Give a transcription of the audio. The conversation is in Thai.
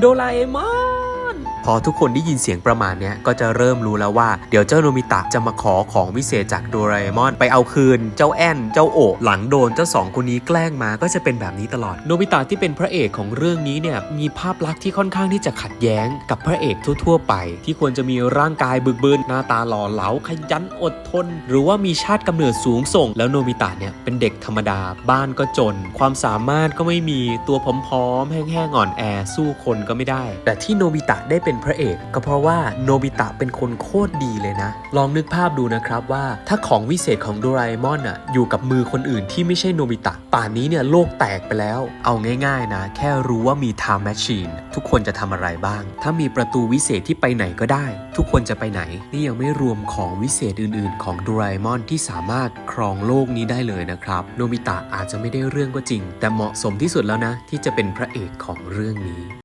โดราเอมอนพ อทุกคนได้ยินเสียงประมาณนี้ก็จะเริ่มรู้แล้วว่าเดี๋ยวเจ้าโนมิตะจะมาขอของวิเศษจากโดราเอมอน ไปเอาคืน เจ้าแอนเจ้าโอะหลังโดนเจ้าสองคนนี้แกล้งมาก็จะเป็นแบบนี้ตลอดโนบิตะที่เป็นพระเอกของเรื่องนี้เนี่ยมีภาพลักษณ์ที่ค่อนข้างที่จะขัดแย้งกับพระเอกทั่ว ๆ ไป ที่ควรจะมีร่างกายบึกบึนหน้าตาหล่อเหลาขยันอดทน หรือว่ามีชาติกำเนิดสูงส่ง แล้วโนบิตะเนี่ยเป็นเด็กธรรมดาบ้านก็จน ความสามารถก็ไม่มีตัวผอมๆแห้งๆอ่อนแอสู้คนก็ไม่ได้ แต่ที่โนบิตะได้เป็นพระเอก ก็เพราะว่าโนบิตะเป็นคนโคตรดีเลยนะ ลองนึกภาพดูนะครับว่าถ้าของวิเศษของโดราเอมอนอะอยู่กับมือคนอื่นที่ไม่ใช่โนบิตะ ป่านนี้เนี่ยโลกแตกไปแล้ว เอาง่ายๆนะ แค่รู้ว่ามี time machine ทุกคนจะทำอะไรบ้าง ถ้ามีประตูวิเศษที่ไปไหนก็ได้ ทุกคนจะไปไหน นี่ยังไม่รวมของวิเศษอื่น ๆ ของโดราเอมอนที่สามารถครองโลกนี้ได้เลยนะครับ โนบิตะอาจจะไม่ได้เรื่องก็จริง แต่เหมาะสมที่สุดแล้วนะ ที่จะเป็นพระเอกของเรื่องนี้